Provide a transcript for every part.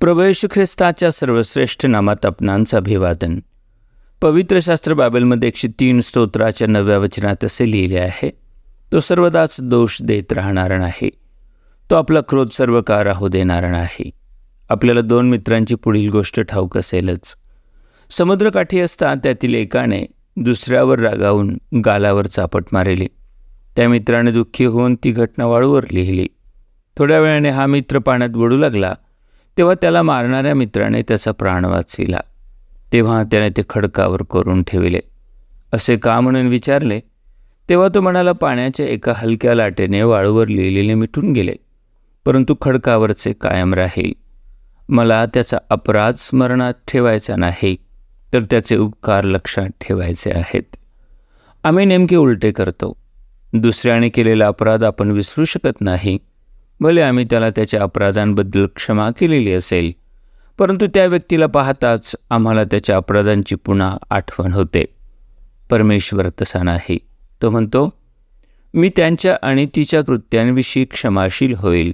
प्रभू ख्रिस्ताच्या सर्वश्रेष्ठ नामात आपणांचं अभिवादन. पवित्र शास्त्र बायबलमध्ये एकशे तीन स्तोत्राच्या नव्या वचनात असे लिहिले आहे तो सर्वदाच दोष देत राहणार नाही. तो आपला क्रोध सर्व का राहू हो देणारा नाही. आपल्याला दोन मित्रांची पुढील गोष्ट ठाऊक असेलच. समुद्रकाठी असता त्यातील एकाने दुसऱ्यावर रागावून गालावर चापट मारली. त्या मित्राने दुःखी होऊन ती घटना वाळूवर लिहिली. थोड्या वेळाने हा मित्र पाण्यात बुडू लागला. तेव्हा त्याला मारणाऱ्या मित्राने त्याचा प्राण वाचविला. तेव्हा त्याने ते खडकावर करून ठेवले. असे का म्हणून विचारले? तेव्हा तो म्हणाला पाण्याच्या एका हलक्या लाटेने वाळूवर लिहिलेले मिटून गेले परंतु खडकावरचे कायम राहील. मला त्याचा अपराध स्मरणात ठेवायचा नाही तर त्याचे उपकार लक्षात ठेवायचे आहेत. आम्ही नेमके उलटे करतो. दुसऱ्याने केलेला अपराध आपण विसरू शकत नाही. भले आम्ही त्याला त्याच्या अपराधांबद्दल क्षमा केलेली असेल परंतु त्या व्यक्तीला पाहताच आम्हाला त्याच्या अपराधांची पुन्हा आठवण होते. परमेश्वर तसा नाही. तो म्हणतो मी त्यांच्या आणि तिच्या कृत्यांविषयी क्षमाशील होईल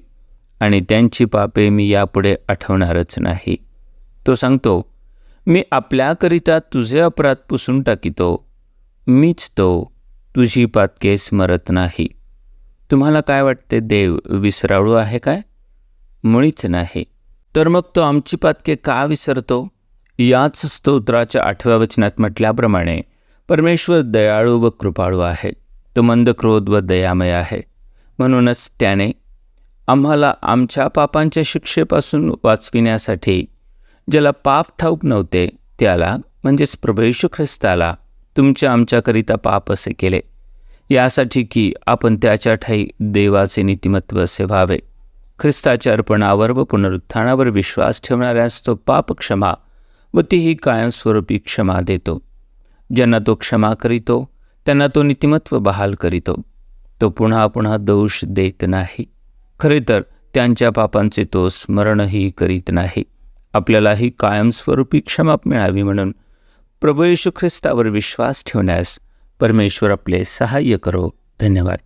आणि त्यांची पापे मी यापुढे आठवणारच नाही. तो सांगतो मी आपल्याकरिता तुझे अपराध पुसून टाकितो. मीच तो. तुझी पातके स्मरत नाही. तुम्हाला काय वाटते देव विसराळू आहे काय? मुळीच नाही. तर मग तो आमची पातके का विसरतो? याच स्तोत्राच्या आठव्या वचनात म्हटल्याप्रमाणे परमेश्वर दयाळू व कृपाळू आहे. तो मंदक्रोध व दयामय आहे. म्हणूनच त्याने आम्हाला आमच्या पापांच्या शिक्षेपासून वाचविण्यासाठी ज्याला पाप ठाऊक नव्हते त्याला म्हणजेच प्रभेशू ख्रिस्ताला तुमच्या आमच्याकरिता पाप असे केले. यासाठी की आपण त्याच्या ठाई देवाचे नीतिमत्व असे व्हावे. ख्रिस्ताच्या अर्पणावर व पुनरुत्थानावर विश्वास ठेवणाऱ्यास तो पाप क्षमा व तीही कायमस्वरूपी क्षमा देतो. ज्यांना तो क्षमा करीतो त्यांना तो नीतिमत्व बहाल करीतो. तो पुन्हा पुन्हा दोष देत नाही. खरे तर त्यांच्या पापांचे तो स्मरणही करीत नाही. आपल्यालाही कायमस्वरूपी क्षमा मिळावी म्हणून प्रभू येशू ख्रिस्तावर विश्वास ठेवण्यास परमेश्वर आपले सहाय्य करो. धन्यवाद.